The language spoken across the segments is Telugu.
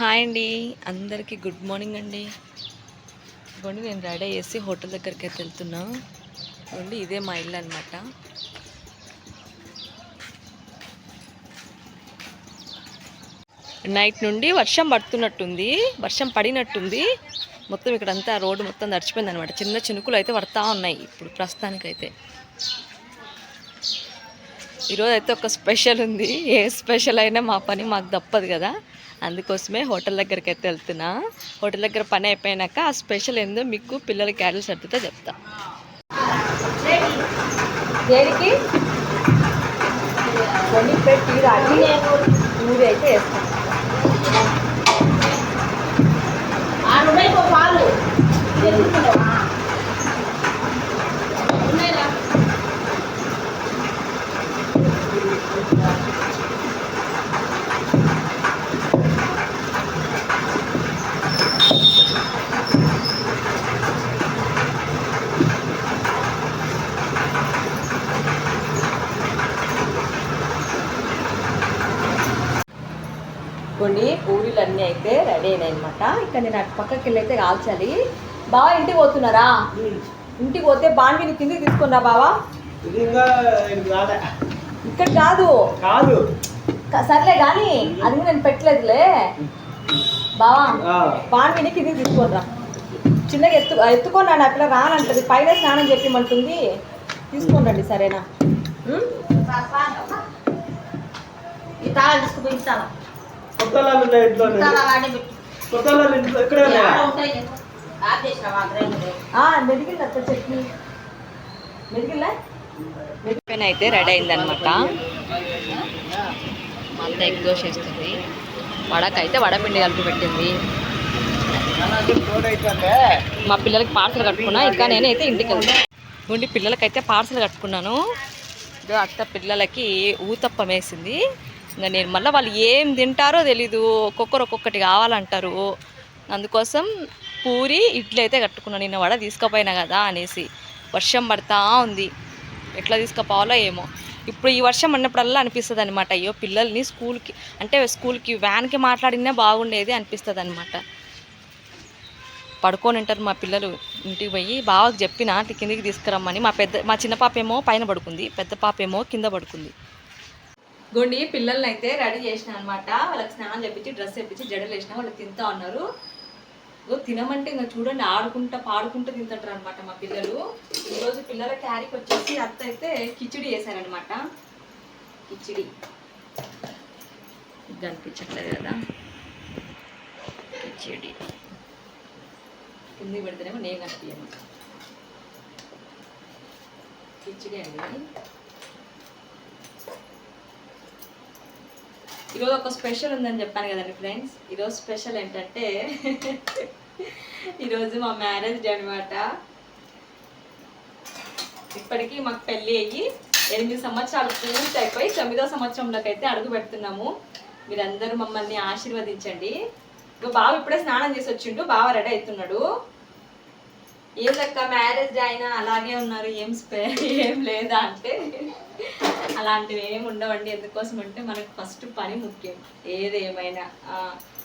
హాయ్ అండి. అందరికీ గుడ్ మార్నింగ్ అండి. ఇదిగోండి నేను రెడీ చేసి హోటల్ దగ్గరికి అయితే వెళ్తున్నా. ఇదిగోండి ఇదే మా ఇల్లు అనమాట నైట్ నుండి వర్షం పడుతున్నట్టుంది వర్షం పడినట్టుంది. మొత్తం ఇక్కడంతా రోడ్డు మొత్తం తడిచిపోయింది అనమాట చిన్న చినుకులు అయితే పడతా ఉన్నాయి ఇప్పుడు ప్రస్తుతానికైతే. ఈరోజు అయితే ఒక స్పెషల్ ఉంది. ఏ స్పెషల్ అయినా మా పని మాకు తప్పదు కదా. అందుకోసమే హోటల్ దగ్గరికి అయితే వెళ్తున్నా. హోటల్ దగ్గర పని అయిపోయినాక ఆ స్పెషల్ ఏందో మీకు పిల్లల క్యారెల్ సర్దితో చెప్తా. దేనికి? పెట్టి రాగి ఊరి అయితే వేస్తాను పాలు ఎత్తుకుంటావా ఉన్నాయిరా కొన్ని పూరీలు అన్నీ అనమాట ఇక్కడ నేను అటు పక్కకి వెళ్ళి అయితే కాల్చాలి. బావా ఇంటికి పోతున్నారా? ఇంటికి పోతే బాండిని కిందికి తీసుకున్నా బావా? ఇది ఇంకా ఇది రాలే. ఇక్కడ కాదు. కాదు. సర్లే కానీ అది నేను పెట్టలేదులే. బావా ఆ, బాండిని కిందికి తీసుకోనరా చిన్నగా ఎత్తు ఎత్తుకోనా నా పిల్ల రానంటది. పైన స్నానం చెప్పమంటుంది తీసుకొని రండి సరేనా? ఈ తాళాలు తీసుకుపోయి ఇస్తాను ఇంట్లో అయితే రెడీ అయిందనమాట మా అత్త ఎగ్ దోశ వేస్తుంది వడకైతే వడపిండి కలిపి పెట్టింది. మా పిల్లలకి పార్సల్ కట్టుకున్నా. ఇంకా నేనైతే ఇంటికి వెళ్తాను ఉండి పిల్లలకైతే పార్సల్ కట్టుకున్నాను. ఇదో అత్త పిల్లలకి ఊతప్పం వేసింది. ఇంకా నేను మళ్ళీ వాళ్ళు ఏం తింటారో తెలీదు. ఒక్కొక్కరు ఒక్కొక్కటి కావాలంటారు. అందుకోసం పూరి ఇడ్లీ అయితే కట్టుకున్నాను నిన్న వడ తీసుకుపోయినా కదా అనేసి. వర్షం పడతా ఉంది. ఎట్లా తీసుకుపోవాలో ఏమో. ఇప్పుడు ఈ వర్షం అన్నప్పుడల్లా అనిపిస్తుంది అనమాట అయ్యో పిల్లల్ని స్కూల్కి అంటే స్కూల్కి వ్యాన్కి మాట్లాడినా బాగుండేది అనిపిస్తుంది అనమాట పడుకొని ఉంటారు మా పిల్లలు. ఇంటికి పోయి బావకు చెప్పిన కిందికి తీసుకురమ్మని. మా పెద్ద మా చిన్న పాప ఏమో పైన పడుకుంది. పెద్ద పాప ఏమో కింద పడుకుంది. గుండి పిల్లల్ని అయితే రెడీ చేసిన అనమాట వాళ్ళకి స్నానం చేపించి డ్రెస్ వేపించి జడలు వేసిన వాళ్ళు తింటా ఉన్నారు. తినమంటే ఇంకా చూడండి ఆడుకుంటా పాడుకుంటూ తింటారు అనమాట మా పిల్లలు. ఈరోజు పిల్లల క్యారీకి వచ్చేసి అత్త అయితే కిచిడి చేశారనమాట కిచిడి. ఇది కదా. కిచిడి. కిందికి పెడితేనేమో నేను కనిపించను. కిచిడి అండి. ఈరోజు ఒక స్పెషల్ ఉందని చెప్పాను కదండి ఫ్రెండ్స్. ఈరోజు స్పెషల్ ఏంటంటే ఈరోజు మా మ్యారేజ్ డే అనమాట ఇప్పటికీ మాకు పెళ్ళి అయ్యి ఎనిమిది సంవత్సరాలు పూర్తి అయిపోయి తొమ్మిదో సంవత్సరంలోకి అయితే అడుగు పెడుతున్నాము. మీరందరూ మమ్మల్ని ఆశీర్వదించండి. ఇగో బాబు ఇప్పుడే స్నానం చేసి వచ్చిండు బావ రెడీ అవుతున్నాడు. ఏదక్క మ్యారేజ్ అయినా అలాగే ఉన్నారు ఏం స్పె ఏం లేదా అంటే అలాంటివి ఏమి ఉండవండి. ఎందుకోసం అంటే మనకు ఫస్ట్ పని ముఖ్యం. ఏది ఏమైనా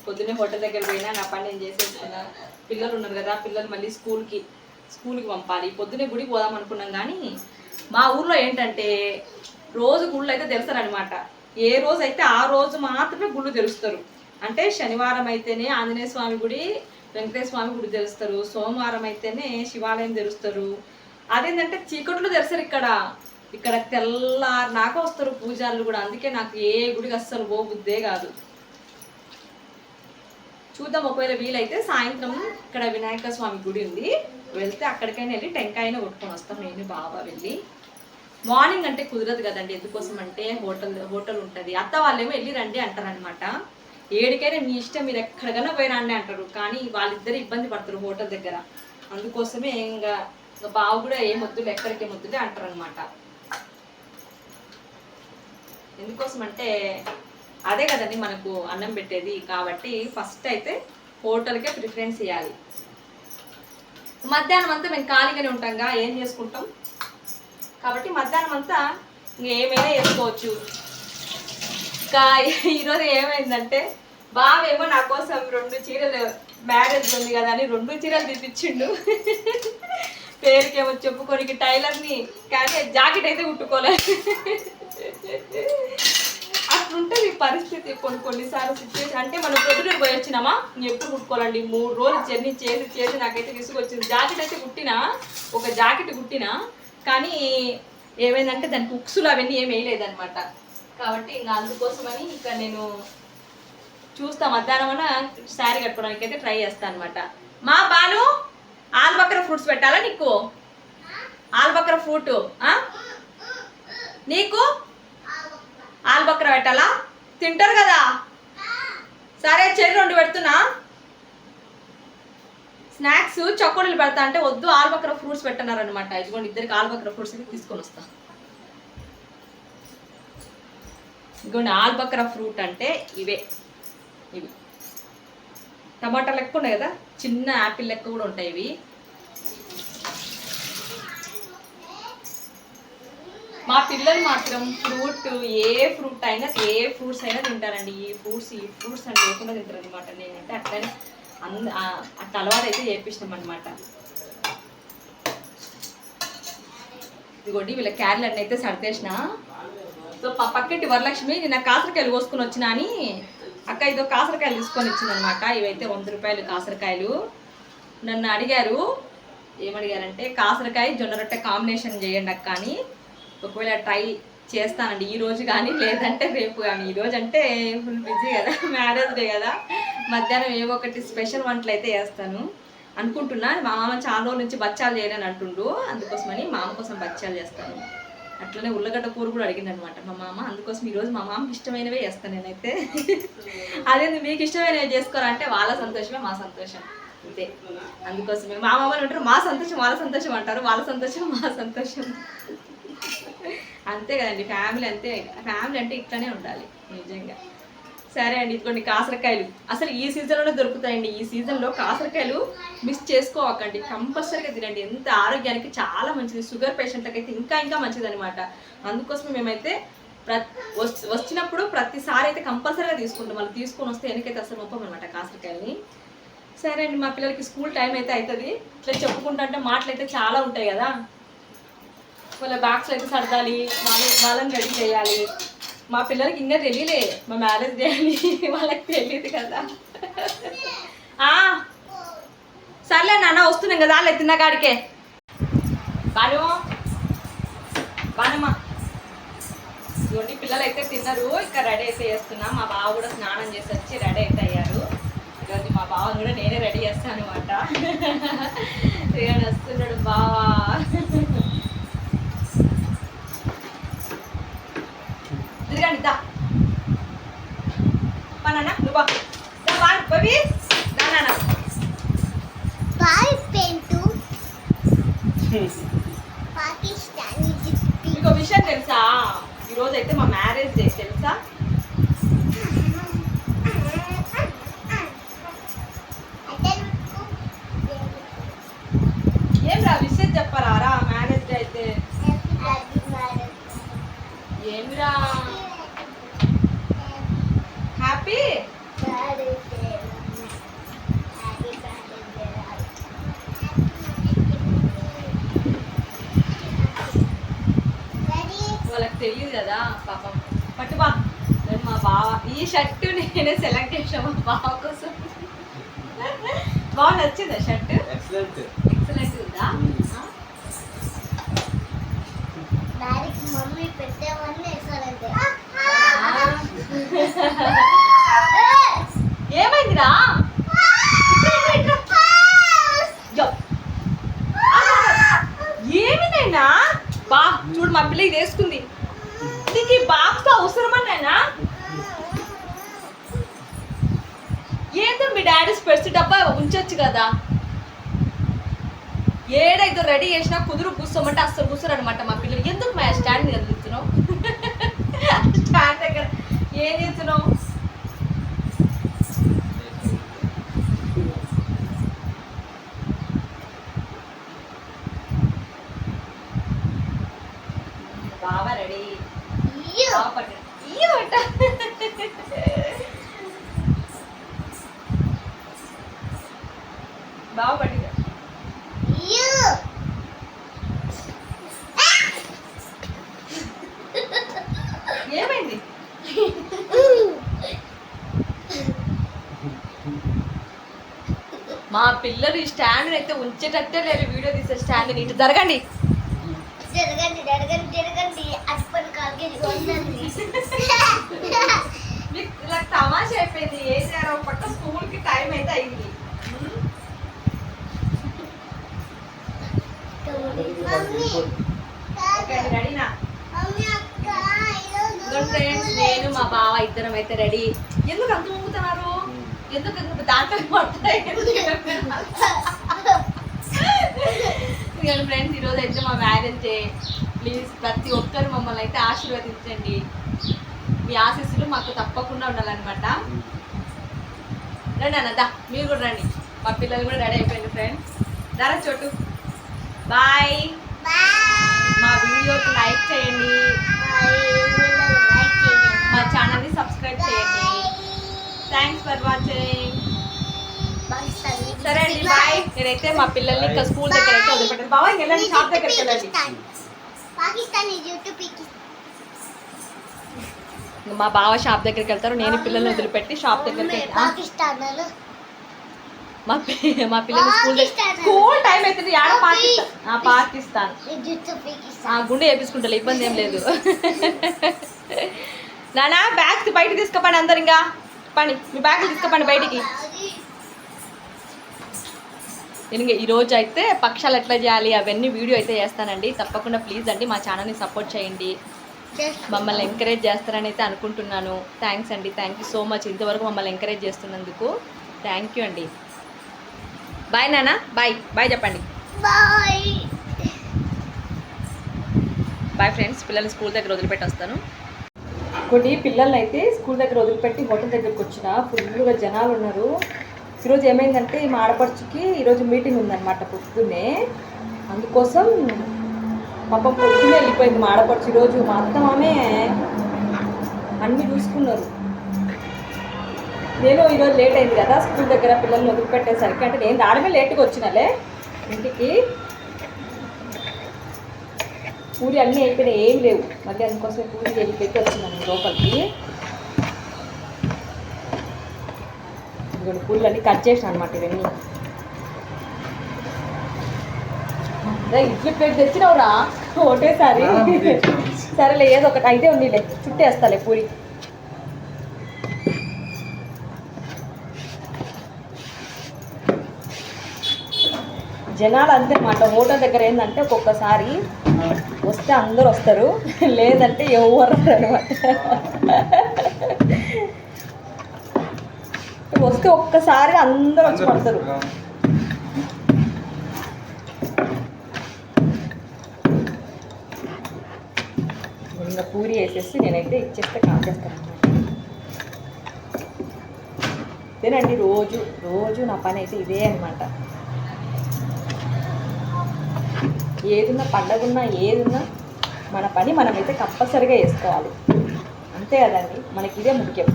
పొద్దున్నే హోటల్ దగ్గర పోయినా నా పని నేను చేసేసుకున్నా పిల్లలు ఉన్నారు కదా పిల్లలు మళ్ళీ స్కూల్కి స్కూల్కి పంపాలి. పొద్దున్నే గుడికి పోదాం అనుకున్నాం కానీ మా ఊర్లో ఏంటంటే రోజు గుళ్ళు అయితే తెరుస్తారనమాట ఏ రోజు అయితే ఆ రోజు మాత్రమే గుళ్ళు తెరుస్తారు. అంటే శనివారం అయితేనే ఆంజనేయ స్వామి గుడి వెంకటేశ్వర స్వామి గుడి తెరుస్తారు సోమవారం అయితేనే శివాలయం తెరుస్తారు. అదేంటంటే చీకట్లో తెరుస్తారు ఇక్కడ. ఇక్కడ తెల్లారు నాకు వస్తారు పూజారులు కూడా. అందుకే నాకు ఏ గుడికి అస్సలు పోబుద్దే కాదు. చూద్దాం ఒకవేళ వీలైతే సాయంత్రం ఇక్కడ వినాయక స్వామి గుడి ఉంది. వెళ్తే అక్కడికైనా వెళ్ళి టెంకాయన కొట్టుకొని వస్తాం నేను బాబా వెళ్ళి. మార్నింగ్ అంటే కుదరదు కదండి. ఎందుకోసం అంటే హోటల్ హోటల్ ఉంటుంది. అత్త వాళ్ళేమో వెళ్ళి రండి అంటారనమాట ఏడికైనా మీ ఇష్టం మీరు ఎక్కడికైనా పోయిరండి అంటారు. కానీ వాళ్ళిద్దరు ఇబ్బంది పడతారు హోటల్ దగ్గర. అందుకోసమే ఇంకా ఇంకా బావ కూడా ఏం వద్దులే ఎక్కడికి వద్దులే అంటారు అనమాట ఎందుకోసం అంటే అదే కదండి మనకు అన్నం పెట్టేది. కాబట్టి ఫస్ట్ అయితే హోటల్కే ప్రిఫరెన్స్ ఇవ్వాలి మధ్యాహ్నం అంతా మేము ఖాళీగానే ఉంటాంగా ఏం చేసుకుంటాం? కాబట్టి మధ్యాహ్నం అంతా ఏమైనా చేసుకోవచ్చు. ఇంకా ఈరోజు ఏమైందంటే బావేమో నా కోసం రెండు చీరలు మ్యారేజ్ ఉంది కదా అని రెండు చీరలు తీపిచ్చిండు. పేరుకేమో చెప్పుకోనికి టైలర్ని కానీ జాకెట్ అయితే కుట్టుకోలేదు అట్లుంటుంది పరిస్థితి కొన్ని కొన్నిసార్లు సిచ్యువేషన్ అంటే మనం పొద్దున పోయి వచ్చినామా? ఎప్పుడు కుట్టుకోవాలండి? మూడు రోజులు జర్నీ చేసి చేసి నాకైతే విసుగొచ్చింది. జాకెట్ అయితే కుట్టినా? ఒక జాకెట్ కుట్టినా? కానీ ఏమైందంటే దానికి ఉక్సులు అవన్నీ ఏం వేయలేదన్నమాట. కాబట్టి ఇంకా అందుకోసమని ఇక్కడ నేను చూస్తా మధ్యాహ్నం శారీ కట్టుకోవడానికి అయితే ట్రై చేస్తాను అనమాట మా బాను ఆలుబక్కర ఫ్రూట్స్ పెట్టాలా నీకు? ఆలుబక్కర ఫ్రూట్ నీకు? ఆలుబక్కర పెట్టాలా? తింటారు కదా? సరే చెర్రి రెండు పెడుతున్నా. స్నాక్స్ చకోడీలు పెడతా అంటే వద్దు ఆలుబక్కర ఫ్రూట్స్ పెట్టన్నారనమాట ఇదిగోండి ఇద్దరికి ఆలుబక్కర ఫ్రూట్స్ అయితే తీసుకొని వస్తాను ఇదిగోండి ఆల్బక్ర ఫ్రూట్ అంటే ఇవే. ఇవి. టమాటా లెక్క ఉన్నాయి కదా? చిన్న యాపిల్ లెక్క కూడా ఉంటాయి ఇవి. మా పిల్లలు మాత్రం ఫ్రూట్ ఏ ఫ్రూట్ అయినా ఏ ఫ్రూట్స్ అయినా తింటారండి. ఈ ఫ్రూట్స్ ఈ ఫ్రూట్స్ అని లేకుండా తింటారు అనమాట నేనైతే అట్లనే అంద అట్లా అలవాటు అయితే చేపిస్తాం అనమాట ఇదిగోండి వీళ్ళ క్యారెట్ అయితే సర్దేసిన. సో ప- పక్కింటి వరలక్ష్మి నిన్న కాసరకాయలు కోసుకొని వచ్చినా అని అక్క ఇదో కాసరకాయలు తీసుకొని ఇచ్చిందనమాట ఇవైతే వంద రూపాయలు కాసరకాయలు. నన్ను అడిగారు ఏమడిగారంటే కాసరకాయ జొన్న రొట్టె కాంబినేషన్ చేయండి అక్క అని. ఒకవేళ ట్రై చేస్తానండి ఈ రోజు కానీ లేదంటే రేపు కానీ. ఈ రోజు అంటే ఫుల్ బిజీ కదా మ్యారేజ్ డే కదా. మధ్యాహ్నం ఏవో ఒకటి స్పెషల్ వంటలు అయితే చేస్తాను అనుకుంటున్నా. మా మామ చాలా రోజుల నుంచి బచ్చాలు చేయాలని అంటుండు. అందుకోసమని మామ కోసం బచ్చాలు చేస్తాను. అట్లనే ఉల్లగడ్డ కూర కూడా అడిగింది అనమాట మా మామ. అందుకోసం ఈరోజు మా మామకి ఇష్టమైనవే చేస్తాను నేనైతే. అదే మీకు ఇష్టమైనవి చేసుకోరంటే వాళ్ళ సంతోషమే మా సంతోషం. అంతే. అందుకోసమే. మా మామలు అంటారు మా సంతోషం వాళ్ళ సంతోషం అంటారు వాళ్ళ సంతోషం మా సంతోషం. అంతే కదండి ఫ్యామిలీ అంతే. ఫ్యామిలీ అంటే ఇట్లానే ఉండాలి నిజంగా. సరే అండి ఇదిగోండి కాసరకాయలు. అసలు ఈ సీజన్లోనే దొరుకుతాయండి. ఈ సీజన్లో కాసరకాయలు మిస్ చేసుకోవకండి. కంపల్సరీగా తినండి. ఎంత ఆరోగ్యానికి చాలా మంచిది. షుగర్ పేషెంట్లకి అయితే ఇంకా ఇంకా మంచిది అనమాట అందుకోసం మేమైతే వచ్చినప్పుడు ప్రతిసారి అయితే కంపల్సరీగా తీసుకుంటాం. వాళ్ళు తీసుకొని వస్తే వెనకైతే అసలు మొప్పం అనమాట కాసరకాయలని. సరే అండి మా పిల్లలకి స్కూల్ టైం అయితే అవుతుంది ఇట్లా చెప్పుకుంటా అంటే మాటలు అయితే చాలా ఉంటాయి కదా. వాళ్ళ బ్యాగ్స్ అయితే సర్దాలి. వాళ్ళని రెడీ చేయాలి. మా పిల్లలకి ఇంకా తెలియలే మా మ్యారేజ్ చేయాలి వాళ్ళకి తెలియదు కదా. ఆ, సర్లే నాన్న వస్తున్నాం కదా వాళ్ళు తిన్న కాడికే. బాను బానమ్మా ఇవన్నీ పిల్లలు అయితే తిన్నారు. ఇక్కడ రెడీ అయితే చేస్తున్నా. మా బావ కూడా స్నానం చేసి వచ్చి రెడీ అయితే అయ్యారు. ఈరోజు మా బావని కూడా నేనే రెడీ చేస్తాను అనమాట వస్తున్నాడు బావా. నువ్వు బా దా బా బవి దా నాన్న Bye, Pentu. Pakistani jippy. మీకు విషయం తెలుసా? ఈరోజు అయితే మా మ్యారేజ్ డే తెలుసా? ఏం రా విషయం చెప్పరా? మ్యారేజ్ డే అయితే. ఏమిరా హ్యాపీ వాళ్ళకి తెలియదు కదా పాపం పట్టు బా నేను మా బావ ఈ షర్టు నేనే సెలెక్ట్ చేసాము బావ కోసం. బాగా నచ్చిందా షర్ట్? ఎక్సలెంట్ ఉందా మమ్మీ పెట్టేవన్నీ ఎక్సలెంట్ ఏమైందిరా యో. ఏమినైనా బా చూడు మా పిల్ల ఇది వేసుకుంది నీకు ఈ బాక్స్ అవసరమన్నాయినా ఏందో మీ డాడీ స్పెట్స్ డబ్బా ఉంచొచ్చు కదా. ఏడైతే రెడీ చేసినా కుదురు కూర్చోమంటే అస్సలు కూర్చోరు అనమాట మా పిల్లలు. ఎందుకు మా స్టాండ్ మీద స్టాండ్ దగ్గర ఏం చేస్తున్నావు బాగా రెడీ బాగా పట్టు. ఇయ్యో అట్ట. బాగా పట్టింది యూ ఏమైంది మా పిల్లలు ఈ స్టాండ్ అయితే ఉంచేటట్టే లేరు వీడియో తీసే స్టాండ్ ఇటు జరగండి. జరగండి జరగండి జరగండి. అప్పటి కాల్కి ఉందండి. మీకు ఇలా తమాషా అయిపోయింది. చేయాలో పక్క స్కూల్కి టైం అయితే అయింది. ఫ్రెండ్స్ నేను మా బావ ఇద్దరం అయితే రెడీ ఎందుకు అంత ఊగుతున్నారు ఎందుకు దాంట్లో పడతాయి? ఫ్రెండ్స్ ఈరోజు అయితే మా మ్యారేజ్ డే ప్లీజ్ ప్రతి ఒక్కరు మమ్మల్ని అయితే ఆశీర్వదించండి. మీ ఆశీస్సులు మాకు తప్పకుండా ఉండాలన్నమాట. రండి అన్నదా మీరు కూడా రండి. మా పిల్లలు కూడా రెడీ అయిపోయింది ఫ్రెండ్స్ దరా చోటు. బాయ్ మా వీడియోకి లైక్ చేయండి. మా ఛానల్ని సబ్స్క్రైబ్ చేయండి. థ్యాంక్స్ ఫర్ వాచింగ్ సరే అండి బాయ్ నేనైతే మా పిల్లల్ని ఇంకా స్కూల్ దగ్గర అయితే వదిలిపెట్టాను. బాబా వెళ్ళండి షాప్ దగ్గరికి వెళ్ళండి. పాకిస్తాన్ మా బావ షాప్ దగ్గరికి వెళ్తారు. నేను పిల్లల్ని వదిలిపెట్టి షాప్ దగ్గరికి. పాకిస్తాన్ మా మా పిల్లలు స్కూల్. స్కూల్ టైం అవుతుంది ఆడ పాకిస్తాన్. పాకిస్తాన్. గుండె వేపించుకుంటా ఇబ్బంది ఏం లేదు. నానా బ్యాగ్స్ బయట తీసుకుపండి అందరు ఇంకా. పండి మీ బ్యాగ్ తీసుకుపండి బయటికి. నేను ఇంక ఈ రోజు అయితే పక్షాలు ఎట్లా చేయాలి అవన్నీ వీడియో అయితే చేస్తానండి. తప్పకుండా ప్లీజ్ అండి మా ఛానల్ని సపోర్ట్ చేయండి. మమ్మల్ని ఎంకరేజ్ చేస్తారని అయితే అనుకుంటున్నాను. థ్యాంక్స్ అండి. థ్యాంక్ యూ సో మచ్ ఇంతవరకు మమ్మల్ని ఎంకరేజ్ చేస్తున్నందుకు. థ్యాంక్ యూ అండి. బాయ్ నాన్న బాయ్. బాయ్ చెప్పండి. బాయ్. బాయ్ ఫ్రెండ్స్ పిల్లల్ని స్కూల్ దగ్గర వదిలిపెట్టి వస్తాను కొన్ని పిల్లల్ని అయితే స్కూల్ దగ్గర వదిలిపెట్టి హోటల్ దగ్గరకు వచ్చిన ఫుల్గా జనాలు ఉన్నారు. ఈరోజు ఏమైందంటే మా ఆడపడుచుకి ఈరోజు మీటింగ్ ఉందన్నమాట పొద్దున్నే. అందుకోసం పాపం పొద్దున్నే వెళ్ళిపోయింది మా ఆడపడుచు ఈరోజు. మా అత్త మామే అన్నీ చూసుకున్నారు. నేను ఈరోజు లేట్ అయింది కదా స్కూల్ దగ్గర పిల్లల్ని వదిలిపెట్టేసరికి. అంటే నేను రావడమే లేట్గా వచ్చినలే. ఇంటికి పూరి అన్నీ అయిపోయినాయి ఏం లేవు. మళ్ళీ అందుకోసం పూరి వెళ్ళి పెట్టి లోపలికి. ఇదిగోండి పూలు అన్నీ కట్ చేసాను అనమాట ఇవన్నీ. ఇడ్లీ ప్లేట్ తెచ్చినావురా? ఒకటేసారి. సరేలే ఏదో ఒకటి అయితే ఉందిలే చుట్టేస్తాలే పూరి. జనాలు అంతే మాట హోటల్ దగ్గర ఏంటంటే ఒక్కొక్కసారి వస్తే అందరు వస్తారు. లేదంటే ఎవరు అనమాట వస్తే ఒక్కసారి అందరు వచ్చి పడతారు. ఇంకా పూరి వేసేసి నేనైతే ఇచ్చేస్తే కాచేస్తాను అనమాట రోజు రోజు నా పని అయితే ఇదే అనమాట ఏదున్నా పండగున్నా ఏదున్నా మన పని మనమైతే కంపల్సరిగా వేసుకోవాలి అంతే కదండి? మనకి ఇదే ముఖ్యం.